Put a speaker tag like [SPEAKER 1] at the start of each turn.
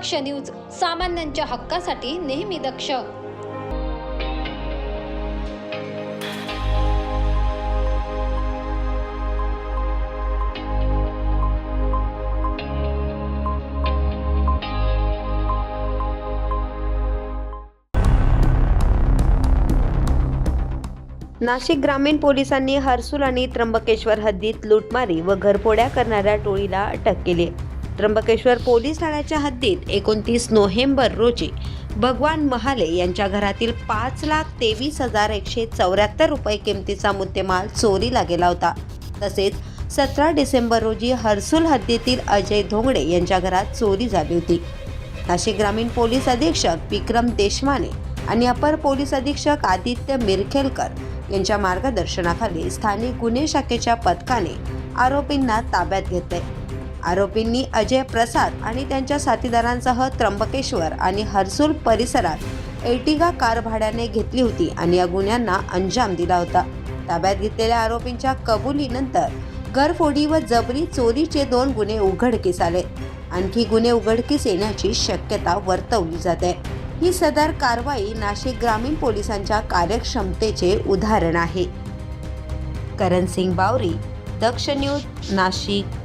[SPEAKER 1] दक्ष news सामान्यांच्या हक्कासाठी नेहमी दक्ष.
[SPEAKER 2] नाशिक ग्रामीण पोलिसांनी हर्सुल आणि त्र्यंबकेश्वर हद्दीत लुटमारी व घरफोड्या करणाऱ्या टोळीला अटक केली. त्र्यंबकेश्वर पोलीस ठाण्याच्या हद्दीत एकोणतीस नोव्हेंबर रोजी भगवान महाले यांच्या घरातील पाच लाख तेवीस हजार एकशे चौऱ्याहत्तर रुपये किमतीचा मुद्देमाल चोरीला गेला होता. तसेच सतरा डिसेंबर रोजी हर्सुल हद्दीतील अजय धोंगडे यांच्या घरात चोरी झाली होती. नाशिक ग्रामीण पोलीस अधीक्षक विक्रम देशमाने आणि अपर पोलीस अधीक्षक आदित्य मिरखेलकर यांच्या मार्गदर्शनाखाली स्थानिक गुन्हे शाखेच्या पथकाने आरोपींना ताब्यात घेतले. आरोपींनी अजय प्रसाद आणि त्यांच्या साथीदारांसह त्र्यंबकेश्वर आणि हर्सूल परिसरात एर्टिगा कार भाड्याने घेतली होती आणि या गुन्ह्यांना अंजाम दिला होता. ताब्यात घेतलेल्या आरोपींच्या कबुलीनंतर घरफोडी व जबरी चोरीचे दोन गुन्हे उघडकीस आले. आणखी गुन्हे उघडकीस येण्याची शक्यता वर्तवली जाते. ही सदर कारवाई नाशिक ग्रामीण पोलिसांच्या कार्यक्षमतेचे उदाहरण आहे. करण सिंग बावरी दक्ष न्यूज नाशिक.